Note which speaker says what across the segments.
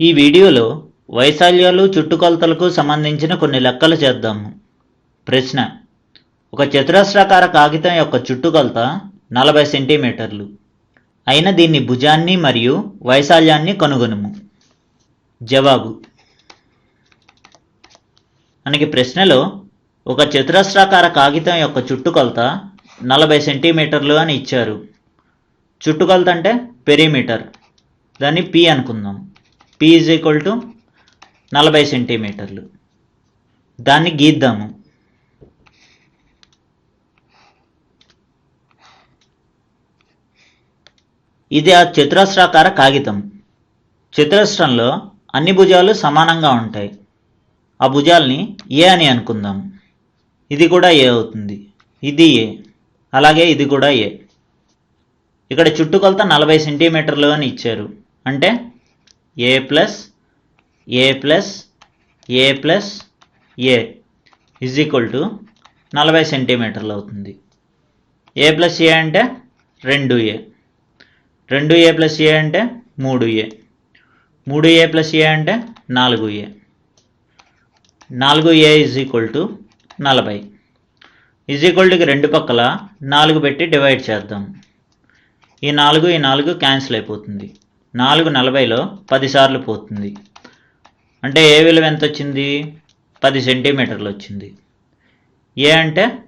Speaker 1: ఈ వీడియోలో వైశాల్యాలు చుట్టుకొలతలకు సంబంధించిన కొన్ని లెక్కలు చేద్దాము ప్రశ్న ఒక చతురస్రాకార కాగితం యొక్క చుట్టుకొలత నలభై సెంటీమీటర్లు. అయిన దీన్ని భుజాన్ని మరియు వైశాల్యాన్ని కనుగొనుము. జవాబు మనకి ప్రశ్నలో ఒక చతురస్రాకార కాగితం యొక్క చుట్టుకొలత నలభై సెంటీమీటర్లు అని ఇచ్చారు. చుట్టుకొలత అంటే పెరీమీటర్. దాన్ని పి అనుకుందాం. పి ఈజ్ ఈక్వల్ టు నలభై సెంటీమీటర్లు. దాన్ని గీద్దాము. ఇది ఆ చతురస్రాకార కాగితం. చతురస్రంలో అన్ని భుజాలు సమానంగా ఉంటాయి. ఆ భుజాల్ని ఏ అని అనుకుందాం. ఇది కూడా ఏ అవుతుంది. ఇది ఏ అలాగే ఇది కూడా ఏ ఇక్కడ చుట్టుకొలత నలభై సెంటీమీటర్లు అని ఇచ్చారు. అంటే A plus A plus A plus A is equal to నలభై సెంటీమీటర్లు అవుతుంది. ఏ ప్లస్ ఏ అంటే రెండు ఏ రెండు ఏ ప్లస్ ఏ అంటే మూడు ఏ మూడు ఏ ప్లస్ ఏ అంటే నాలుగు ఏ నాలుగు ఏ ఇజ్ ఈక్వల్ టు నలభై. ఇజ్ ఈక్వల్ టుకి రెండు పక్కల నాలుగు పెట్టి డివైడ్ చేద్దాం. ఈ నాలుగు ఈ నాలుగు క్యాన్సిల్ అయిపోతుంది. నాలుగు నలభైలో పదిసార్లు పోతుంది. అంటే ఏ విలువ ఎంత వచ్చింది పది సెంటీమీటర్లు వచ్చింది. ఏ అంటే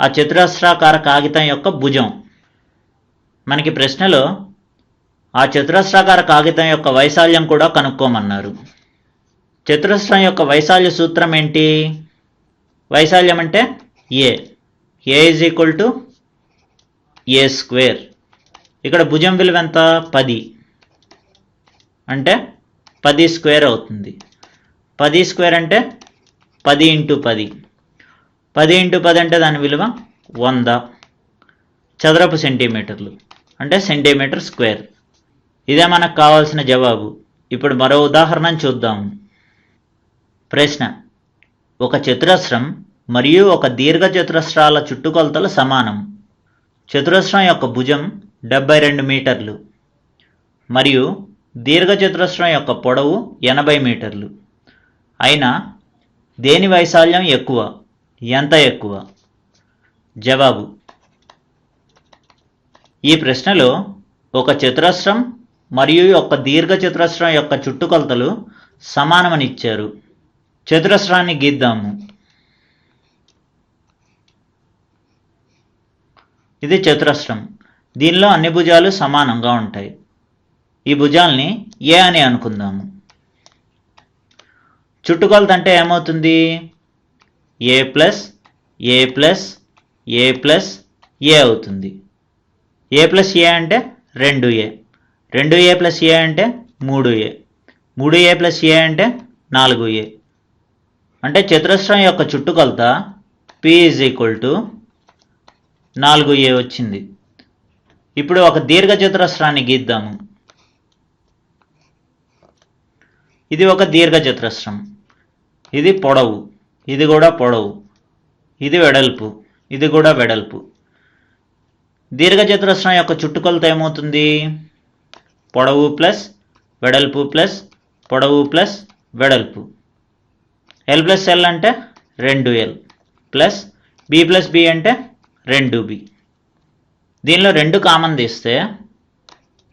Speaker 1: ఆ చతురస్రాకార కాగితం యొక్క భుజం. మనకి ప్రశ్నలో ఆ చతురస్రాకార కాగితం యొక్క వైశాల్యం కూడా కనుక్కోమన్నారు. చతురస్రం యొక్క వైశాల్య సూత్రం ఏంటి? వైశాల్యం అంటే ఏ? A is equal to A square ఇక్కడ భుజం విలువ ఎంత? పది. అంటే పది స్క్వేర్ అవుతుంది. పది స్క్వేర్ అంటే పది ఇంటూ పది. పది ఇంటూ పది అంటే దాని విలువ వంద. చదరపు సెంటీమీటర్లు. అంటే సెంటీమీటర్ స్క్వేర్. ఇదే మనకు కావాల్సిన జవాబు. ఇప్పుడు మరో ఉదాహరణ చూద్దాము ప్రశ్న. ఒక చతురస్రం మరియు ఒక దీర్ఘ చతురస్రాల చుట్టుకొలతలు సమానం. చతురస్రం యొక్క భుజం డెబ్బై రెండు మీటర్లు. మరియు దీర్ఘ చతురస్రం యొక్క పొడవు ఎనభై మీటర్లు. అయినా దేని వైశాల్యం ఎక్కువ? ఎంత ఎక్కువ? జవాబు. ఈ ప్రశ్నలో ఒక చతురస్రం మరియు ఒక దీర్ఘ చతురస్రం యొక్క చుట్టుకొలతలు సమానమని ఇచ్చారు చతురస్రాన్ని గీద్దాము. ఇది చతురస్రం. దీనిలో అన్ని భుజాలు సమానంగా ఉంటాయి. ఈ భుజాల్ని ఏ అని అనుకుందాము. చుట్టుకొలత అంటే ఏమవుతుంది? A plus A plus A plus A అవుతుంది. ఏ ప్లస్ ఏ అంటే రెండు ఏ. రెండు ఏ ప్లస్ ఏ అంటే మూడు ఏ. మూడు ఏ ప్లస్ ఏ అంటే నాలుగు ఏ. అంటే చతురస్రం యొక్క చుట్టుకొలత పి ఈజ్ ఈక్వల్ టు నాలుగు ఏ వచ్చింది. ఇప్పుడు ఒక దీర్ఘ చతురస్రాన్ని గీద్దాము. ఇది ఒక దీర్ఘచతురస్రం. ఇది పొడవు. ఇది కూడా పొడవు. ఇది వెడల్పు. ఇది కూడా వెడల్పు. దీర్ఘ చతురస్రం యొక్క చుట్టుకొలత ఏమవుతుంది? పొడవు ప్లస్ వెడల్పు ప్లస్ పొడవు ప్లస్ వెడల్పు. ఎల్ ప్లస్ ఎల్ అంటే రెండు L plus B plus B అంటే రెండు బి దీనిలో రెండు కామన్ తీస్తే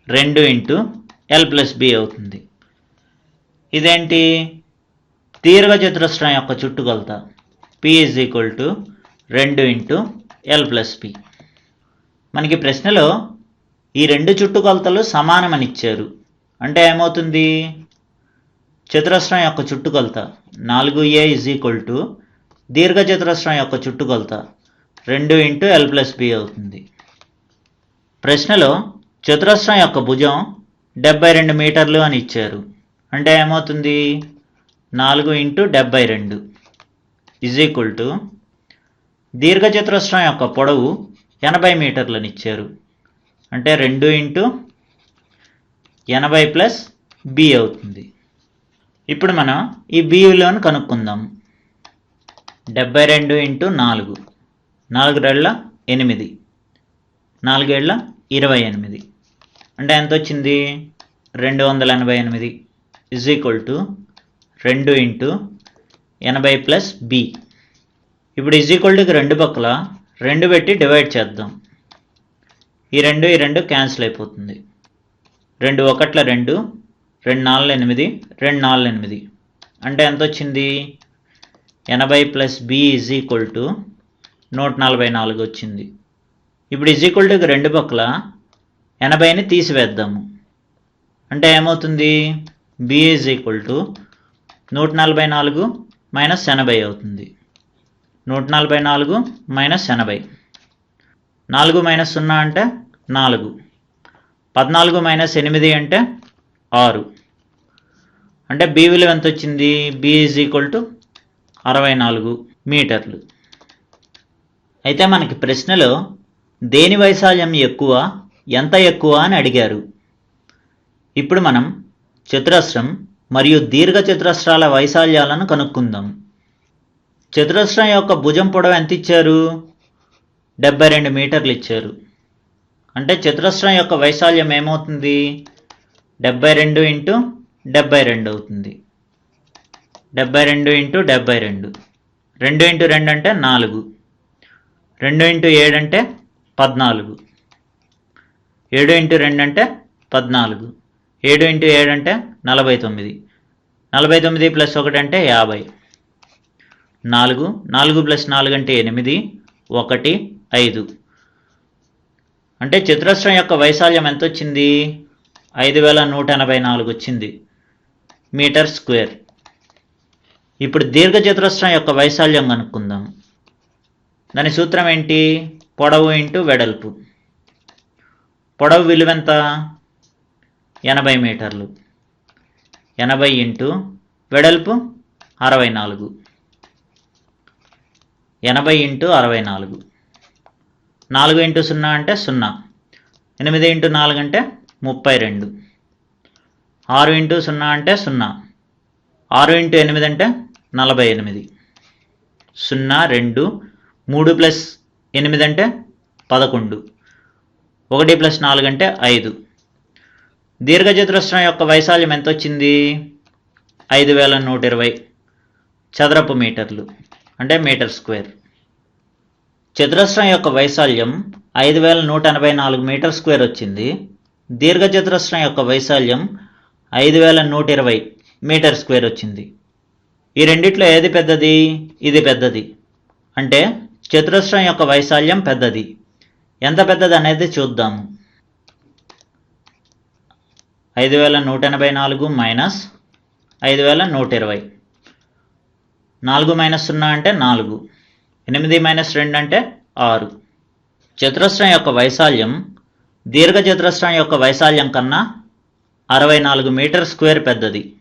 Speaker 1: రెండు ఇంటూ ఎల్ ప్లస్ బి అవుతుంది. ఇదేంటి? దీర్ఘ చతురస్రం యొక్క చుట్టుకొలత. పి ఈజ్ ఈక్వల్ టు రెండు ఇంటూ ఎల్ ప్లస్ పి మనకి ప్రశ్నలో ఈ రెండు చుట్టుకొలతలు సమానమని ఇచ్చారు. అంటే ఏమవుతుంది? చతురస్రం యొక్క చుట్టుకొలత. నాలుగు ఏ ఇజ్ ఈక్వల్ టు దీర్ఘ చతురస్రం యొక్క చుట్టుకొలత. రెండు ఇంటూ ఎల్ ప్లస్ బి అవుతుంది. ప్రశ్నలో చతురస్రం యొక్క భుజం డెబ్బై రెండు మీటర్లు అని ఇచ్చారు. అంటే ఏమవుతుంది? నాలుగు ఇంటూ డెబ్బై రెండు ఇజ్ ఈక్వల్ టు దీర్ఘచతురస్రం యొక్క పొడవు ఎనభై మీటర్లని ఇచ్చారు అంటే రెండు ఇంటూ ఎనభై ప్లస్ బి అవుతుంది. ఇప్పుడు మనం ఈ బి విలువను కనుక్కుందాం. డెబ్బై రెండు ఇంటూ నాలుగు. నాలుగు రెళ్ళ ఎనిమిది. నాలుగేళ్ళ ఇరవై ఎనిమిది. అంటే ఎంత వచ్చింది రెండు వందల ఎనభై ఎనిమిది. ఇజ్ ఈక్వల్ టు రెండు ఇంటూ ఎనభై ప్లస్ బి ఇప్పుడు ఇజ్ ఈక్వల్ టుకి రెండు పక్కల రెండు పెట్టి డివైడ్ చేద్దాం. ఈ రెండు ఈ రెండు క్యాన్సిల్ అయిపోతుంది. రెండు ఒకట్ల రెండు రెండు నాలుగు ఎనిమిది రెండు నాలుగు ఎనిమిది. అంటే ఎంత వచ్చింది? ఎనభై plus B is equal to నూట నలభై నాలుగు వచ్చింది. ఇప్పుడు ఈజ్ ఈక్వల్ టుకి రెండు పక్కల ఎనభైని తీసివేద్దాము. అంటే ఏమవుతుంది? బి ఈజ్ ఈక్వల్ టు నూట నలభై నాలుగు మైనస్ ఎనభై అవుతుంది. నూట నలభై నాలుగు మైనస్ ఎనభై. నాలుగు మైనస్ సున్నా అంటే నాలుగు. పద్నాలుగు మైనస్ ఎనిమిది అంటే ఆరు. అంటే బి విలువ ఎంత వచ్చింది? బి ఈజ్ ఈక్వల్ టు అరవై నాలుగు మీటర్లు. అయితే మనకి ప్రశ్నలో దేని వైశాల్యం ఎక్కువ? ఎంత ఎక్కువ అని అడిగారు. ఇప్పుడు మనం చతురస్రం మరియు దీర్ఘ చతురస్రాల వైశాల్యాలను కనుక్కుందాం. చతురస్రం యొక్క భుజం పొడవు ఎంత ఇచ్చారు డెబ్బై రెండు మీటర్లు ఇచ్చారు. అంటే చతురస్రం యొక్క వైశాల్యం ఏమవుతుంది? డెబ్బై రెండు ఇంటూ డెబ్బై రెండు అవుతుంది. డెబ్బై రెండు ఇంటూ డెబ్బై రెండు. రెండు ఇంటూ రెండు అంటే నాలుగు. రెండు ఇంటూ ఏడు అంటే పద్నాలుగు. ఏడు ఇంటూ రెండు అంటే పద్నాలుగు. ఏడు ఇంటూ ఏడు అంటే నలభై తొమ్మిది. నలభై తొమ్మిది ప్లస్ ఒకటి అంటే యాభై. నాలుగు. నాలుగు ప్లస్ నాలుగు అంటే ఎనిమిది. ఒకటి ఐదు. అంటే చతురస్రం యొక్క వైశాల్యం ఎంత వచ్చింది? ఐదు వేల నూట ఎనభై నాలుగు వచ్చింది. Metre square. ఇప్పుడు దీర్ఘ చతురస్రం యొక్క వైశాల్యం కనుక్కుందాం. దాని సూత్రం ఏంటి? పొడవు ఇంటూ వెడల్పు. పొడవు విలువ ఎంత? ఎనభై మీటర్లు. ఎనభై ఇంటూ వెడల్పు అరవై నాలుగు. ఎనభై ఇంటూ అరవై నాలుగు. నాలుగు ఇంటూ సున్నా అంటే సున్నా. ఎనిమిది ఇంటూ నాలుగు అంటే ముప్పై రెండు. ఆరు ఇంటూ సున్నా అంటే సున్నా. ఆరు ఇంటూ ఎనిమిది అంటే నలభై ఎనిమిది. సున్నా రెండు మూడు ప్లస్ ఎనిమిది అంటే పదకొండు. ఒకటి ప్లస్ నాలుగు అంటే ఐదు. దీర్ఘచతురస్రం యొక్క వైశాల్యం ఎంత వచ్చింది ఐదు వేల నూట ఇరవై చదరపు మీటర్లు అంటే మీటర్ స్క్వేర్. చతురస్రం యొక్క వైశాల్యం ఐదు వేల నూట ఎనభై నాలుగు మీటర్ స్క్వేర్ వచ్చింది. దీర్ఘచతురస్రం యొక్క వైశాల్యం ఐదు వేల నూట ఇరవై మీటర్ స్క్వేర్ వచ్చింది. ఈ రెండిట్లో ఏది పెద్దది? ఇది పెద్దది. అంటే చతురస్రం యొక్క వైశాల్యం పెద్దది. ఎంత పెద్దది అనేది చూద్దాము. ఐదు వేల నూట ఎనభై నాలుగు మైనస్ ఐదు వేల నూట ఇరవై. నాలుగు మైనస్ సున్నా అంటే నాలుగు. ఎనిమిది మైనస్ రెండు అంటే ఆరు. చతురస్రం యొక్క వైశాల్యం దీర్ఘ చతురస్రం యొక్క వైశాల్యం కన్నా అరవై నాలుగు మీటర్ స్క్వేర్ పెద్దది.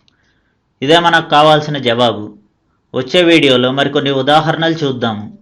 Speaker 1: ఇదే మనకు కావాల్సిన జవాబు. వచ్చే వీడియోలో మరికొన్ని ఉదాహరణలు చూద్దాము.